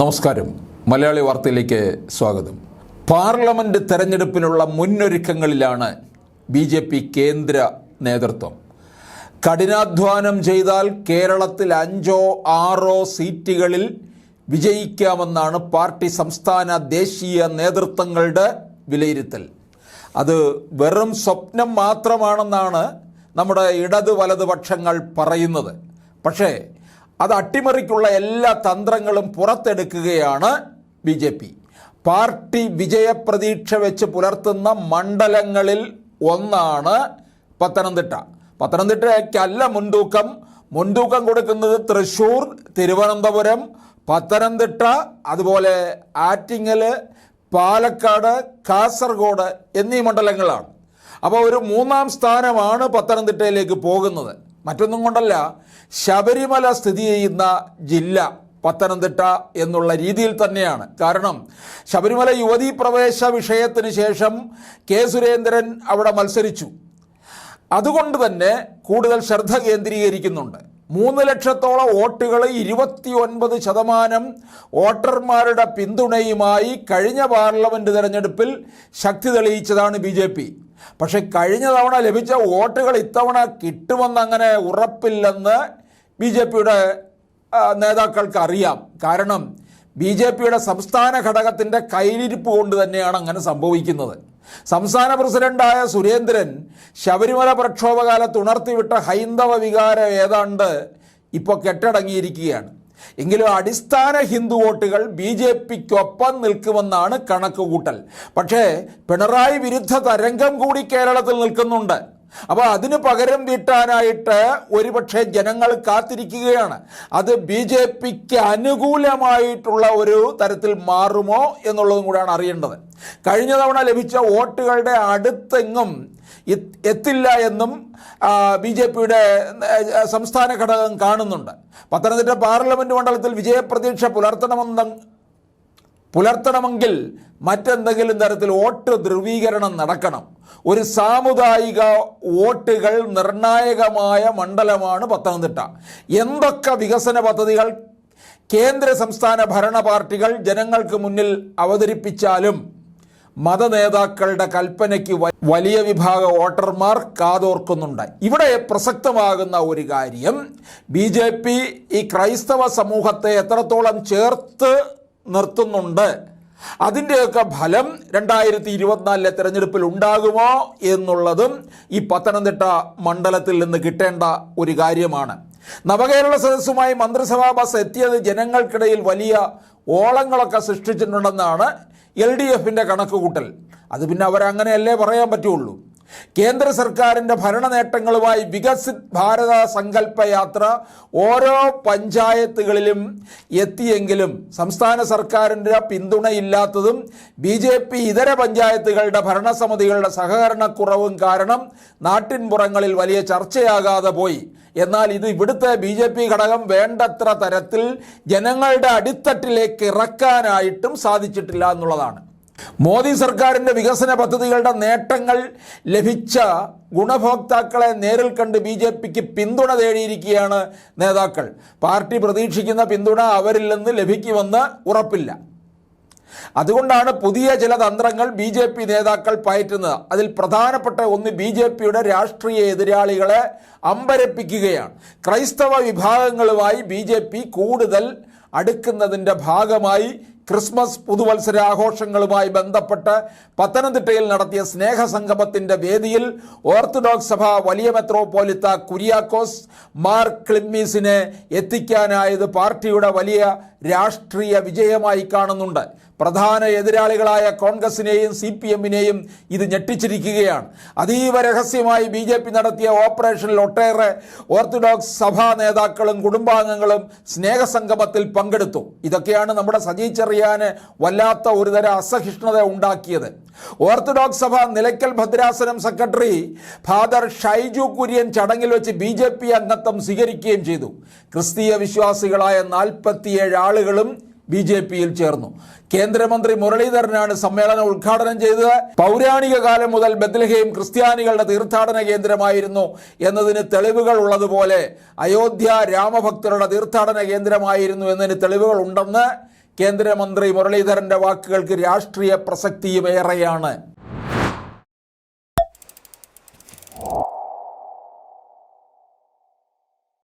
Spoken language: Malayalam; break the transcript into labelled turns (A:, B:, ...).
A: നമസ്കാരം. മലയാളി വാർത്തയിലേക്ക് സ്വാഗതം. പാർലമെന്റ് തെരഞ്ഞെടുപ്പിനുള്ള മുന്നൊരുക്കങ്ങളിലാണ് ബി ജെ പി കേന്ദ്ര നേതൃത്വം. കഠിനാധ്വാനം ചെയ്താൽ കേരളത്തിൽ അഞ്ചോ ആറോ സീറ്റുകളിൽ വിജയിക്കാമെന്നാണ് പാർട്ടി സംസ്ഥാന ദേശീയ നേതൃത്വങ്ങളുടെ വിലയിരുത്തൽ. അത് വെറും സ്വപ്നം മാത്രമാണെന്നാണ് നമ്മുടെ ഇടത് വലതുപക്ഷങ്ങൾ പറയുന്നത്. പക്ഷേ അത് അട്ടിമറിക്കുള്ള എല്ലാ തന്ത്രങ്ങളും പുറത്തെടുക്കുകയാണ് ബി ജെ പി. പാർട്ടി വിജയപ്രതീക്ഷ വെച്ച് പുലർത്തുന്ന മണ്ഡലങ്ങളിൽ ഒന്നാണ് പത്തനംതിട്ട. പത്തനംതിട്ടയ്ക്കല്ല മുൻതൂക്കം. മുൻതൂക്കം കൊടുക്കുന്നത് തൃശൂർ തിരുവനന്തപുരം പത്തനംതിട്ട അതുപോലെ ആറ്റിങ്ങൽ പാലക്കാട് കാസർഗോഡ് എന്നീ മണ്ഡലങ്ങളാണ്. അപ്പോൾ ഒരു മൂന്നാം സ്ഥാനമാണ് പത്തനംതിട്ടയിലേക്ക് പോകുന്നത്. മറ്റൊന്നും കൊണ്ടല്ല ശബരിമല സ്ഥിതി ചെയ്യുന്ന ജില്ല പത്തനംതിട്ട എന്നുള്ള രീതിയിൽ തന്നെയാണ്. കാരണം ശബരിമല യുവതീ പ്രവേശ വിഷയത്തിന് ശേഷം കെ സുരേന്ദ്രൻ അവിടെ മത്സരിച്ചു. അതുകൊണ്ട് തന്നെ കൂടുതൽ ശ്രദ്ധ കേന്ദ്രീകരിക്കുന്നുണ്ട്. മൂന്ന് ലക്ഷത്തോളം വോട്ടുകൾ ഇരുപത്തി ഒൻപത് ശതമാനം വോട്ടർമാരുടെ പിന്തുണയുമായി കഴിഞ്ഞ പാർലമെന്റ് തെരഞ്ഞെടുപ്പിൽ ശക്തി തെളിയിച്ചതാണ് ബി ജെ പി. പക്ഷേ കഴിഞ്ഞ തവണ ലഭിച്ച വോട്ടുകൾ ഇത്തവണ കിട്ടുമെന്നങ്ങനെ ഉറപ്പില്ലെന്ന് ബി ജെ പിയുടെ നേതാക്കൾക്ക് അറിയാം കാരണം ബി ജെ പിയുടെ സംസ്ഥാന ഘടകത്തിന്റെ കയ്യിലിരിപ്പ് കൊണ്ട് തന്നെയാണ് അങ്ങനെ സംഭവിക്കുന്നത്. സംസ്ഥാന പ്രസിഡന്റായ സുരേന്ദ്രൻ ശബരിമല പ്രക്ഷോഭകാലത്ത് ഉണർത്തിവിട്ട ഹൈന്ദവ വികാരം ഏതാണ്ട് ഇപ്പോൾ കെട്ടടങ്ങിയിരിക്കുകയാണ്. എങ്കിലും അടിസ്ഥാന ഹിന്ദു വോട്ടുകൾ ബി ജെ പിക്കൊപ്പം നിൽക്കുമെന്നാണ് കണക്കുകൂട്ടൽ. പക്ഷേ പിണറായി വിരുദ്ധ തരംഗം കൂടി കേരളത്തിൽ നിൽക്കുന്നുണ്ട്. അപ്പോൾ അതിന് പകരം വീട്ടാനായിട്ട് ഒരുപക്ഷെ ജനങ്ങൾ കാത്തിരിക്കുകയാണ്. അത് ബി ജെ പിക്ക് അനുകൂലമായിട്ടുള്ള ഒരു തരത്തിൽ മാറുമോ എന്നുള്ളതും കൂടെയാണ് അറിയേണ്ടത്. കഴിഞ്ഞ തവണ ലഭിച്ച വോട്ടുകളുടെ അടുത്തെങ്ങും എത്തില്ല എന്നും ബി ജെ പിയുടെ സംസ്ഥാന ഘടകം കാണുന്നുണ്ട്. പത്തനംതിട്ട പാർലമെന്റ് മണ്ഡലത്തിൽ വിജയപ്രതീക്ഷ പുലർത്തണമെന്ന പുലർത്തണമെങ്കിൽ മറ്റെന്തെങ്കിലും തരത്തിൽ വോട്ട് ധ്രുവീകരണം നടക്കണം. ഒരു സാമുദായിക വോട്ടുകൾ നിർണായകമായ മണ്ഡലമാണ് പത്തനംതിട്ട. എന്തൊക്കെ വികസന പദ്ധതികൾ കേന്ദ്ര സംസ്ഥാന ഭരണ പാർട്ടികൾ ജനങ്ങൾക്ക് മുന്നിൽ അവതരിപ്പിച്ചാലും മത നേതാക്കളുടെ കൽപ്പനയ്ക്ക് വലിയ വിഭാഗ വോട്ടർമാർ കാതോർക്കുന്നുണ്ട്. ഇവിടെ പ്രസക്തമാകുന്ന ഒരു കാര്യം ബി ഈ ക്രൈസ്തവ സമൂഹത്തെ എത്രത്തോളം ചേർത്ത് നിർത്തുന്നുണ്ട്. അതിന്റെയൊക്കെ ഫലം രണ്ടായിരത്തി ഇരുപത്തിനാലിലെ തിരഞ്ഞെടുപ്പിൽ ഉണ്ടാകുമോ എന്നുള്ളതും ഈ പത്തനംതിട്ട മണ്ഡലത്തിൽ നിന്ന് കിട്ടേണ്ട ഒരു കാര്യമാണ്. നവകേരള സദസ്സുമായി മന്ത്രിസഭാ ബസ് എത്തിയത് ജനങ്ങൾക്കിടയിൽ വലിയ ഓളങ്ങളൊക്കെ സൃഷ്ടിച്ചിട്ടുണ്ടെന്നാണ് എൽ ഡി എഫിന്റെ കണക്കുകൂട്ടൽ. അത് പിന്നെ അവരങ്ങനെയല്ലേ പറയാൻ പറ്റുള്ളൂ? കേന്ദ്ര സർക്കാരിന്റെ ഭരണ നേട്ടങ്ങളുമായി വികസിത് ഭാരത സങ്കല്പ യാത്ര ഓരോ പഞ്ചായത്തുകളിലും എത്തിയെങ്കിലും സംസ്ഥാന സർക്കാരിന്റെ പിന്തുണയില്ലാത്തതും ബി ജെ പി ഇതര പഞ്ചായത്തുകളുടെ ഭരണസമിതികളുടെ സഹകരണക്കുറവും കാരണം നാട്ടിൻപുറങ്ങളിൽ വലിയ ചർച്ചയാകാതെ പോയി. എന്നാൽ ഇത് ഇവിടുത്തെ ബി ജെ പി ഘടകം വേണ്ടത്ര തരത്തിൽ ജനങ്ങളുടെ അടിത്തട്ടിലേക്ക് ഇറക്കാനായിട്ടും സാധിച്ചിട്ടില്ല എന്നുള്ളതാണ്. മോദി സർക്കാരിന്റെ വികസന പദ്ധതികളുടെ നേട്ടങ്ങൾ ലഭിച്ച ഗുണഭോക്താക്കളെ നേരിൽ കണ്ട് ബി ജെ പിക്ക് പിന്തുണ തേടിയിരിക്കുകയാണ് നേതാക്കൾ. പാർട്ടി പ്രതീക്ഷിക്കുന്ന പിന്തുണ അവരിൽ നിന്ന് ലഭിക്കുമെന്ന് ഉറപ്പില്ല. അതുകൊണ്ടാണ് പുതിയ ചില തന്ത്രങ്ങൾ ബി ജെ പി നേതാക്കൾ പയറ്റുന്നത്. അതിൽ പ്രധാനപ്പെട്ട ഒന്ന് ബി ജെ പിയുടെ രാഷ്ട്രീയ എതിരാളികളെ അമ്പരപ്പിക്കുകയാണ്. ക്രൈസ്തവ വിഭാഗങ്ങളുമായി ബി ജെ പി കൂടുതൽ അടുക്കുന്നതിന്റെ ഭാഗമായി ക്രിസ്മസ് പുതുവത്സര ആഘോഷങ്ങളുമായി ബന്ധപ്പെട്ട് പത്തനംതിട്ടയിൽ നടത്തിയ സ്നേഹസംഗമത്തിന്റെ വേദിയിൽ ഓർത്തഡോക്സ് സഭ വലിയ മെത്രോപോലിത്ത കുര്യാക്കോസ് മാർ ക്ലിമ്മീസിനെ എത്തിക്കാനായത് പാർട്ടിയുടെ വലിയ രാഷ്ട്രീയ വിജയമായി കാണുന്നുണ്ട്. പ്രധാന എതിരാളികളായ കോൺഗ്രസിനെയും സി പി എമ്മിനെയും ഇത് ഞെട്ടിച്ചിരിക്കുകയാണ്. അതീവ രഹസ്യമായി ബി ജെ പി നടത്തിയ ഓപ്പറേഷനിൽ ഒട്ടേറെ ഓർത്തഡോക്സ് സഭാ നേതാക്കളും കുടുംബാംഗങ്ങളും സ്നേഹസംഗമത്തിൽ പങ്കെടുത്തു. ഇതൊക്കെയാണ് നമ്മുടെ സജി ചെറിയാന് വല്ലാത്ത ഒരുതര അസഹിഷ്ണുത ഉണ്ടാക്കിയത്. ഓർത്തഡോക്സ് സഭ നിലയ്ക്കൽ ഭദ്രാസനം സെക്രട്ടറി ഫാദർ ഷൈജു കുര്യൻ ചടങ്ങിൽ വെച്ച് ബി ജെ പി അംഗത്വം സ്വീകരിക്കുകയും ചെയ്തു. ക്രിസ്തീയ വിശ്വാസികളായ നാൽപ്പത്തിയേഴ് ആളുകളും ബി ജെ പിയിൽ ചേർന്നു. കേന്ദ്രമന്ത്രി മുരളീധരനാണ് സമ്മേളനം ഉദ്ഘാടനം ചെയ്തത്. പൗരാണിക കാലം മുതൽ ബത്ലഹേം ക്രിസ്ത്യാനികളുടെ തീർത്ഥാടന കേന്ദ്രമായിരുന്നു എന്നതിന് തെളിവുകൾ ഉള്ളതുപോലെ അയോധ്യ രാമഭക്തരുടെ തീർത്ഥാടന കേന്ദ്രമായിരുന്നു എന്നതിന് തെളിവുകൾ ഉണ്ടെന്ന് കേന്ദ്രമന്ത്രി മുരളീധരന്റെ വാക്കുകൾക്ക് രാഷ്ട്രീയ പ്രസക്തിയും ഏറെയാണ്.